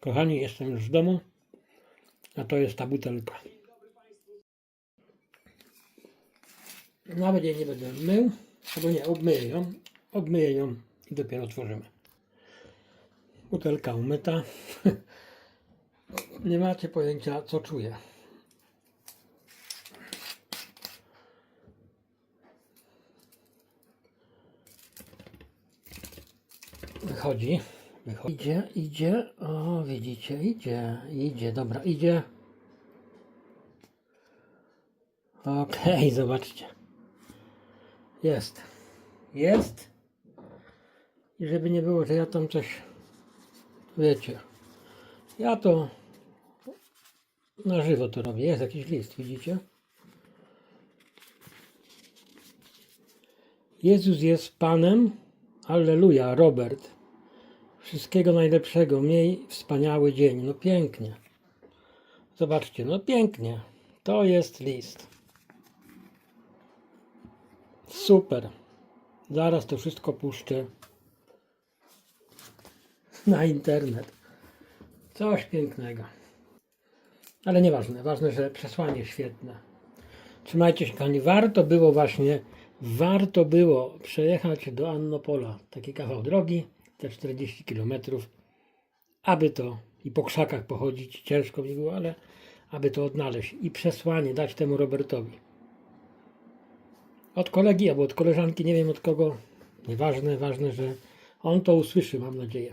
Kochani, jestem już w domu, a to jest ta butelka. Nawet jej nie będę mył, albo nie, obmyję ją, obmyję ją i dopiero otworzymy. Butelka umyta. nie macie pojęcia, co czuję. Wychodzi. Wychodzi. Idzie, idzie. O, widzicie, idzie, idzie, dobra, idzie. Okej, zobaczcie. Jest. Jest. I żeby nie było, że ja tam coś, wiecie, ja to na żywo to robię. Jest jakiś list, widzicie? Jezus jest Panem. Alleluja, Robert. Wszystkiego najlepszego. Miej wspaniały dzień. No pięknie. Zobaczcie, no pięknie. To jest list. Super. Zaraz to wszystko puszczę na internet. Coś pięknego. Ale nieważne. Ważne, że przesłanie świetne. Trzymajcie się, kochani. Warto było właśnie, warto było przejechać do Annopola. Taki kawał drogi, te 40 km, aby to i po krzakach pochodzić. Ciężko mi było, ale aby to odnaleźć i przesłanie dać temu Robertowi. Od kolegi albo od koleżanki, nie wiem od kogo. Nieważne, ważne, że on to usłyszy, mam nadzieję.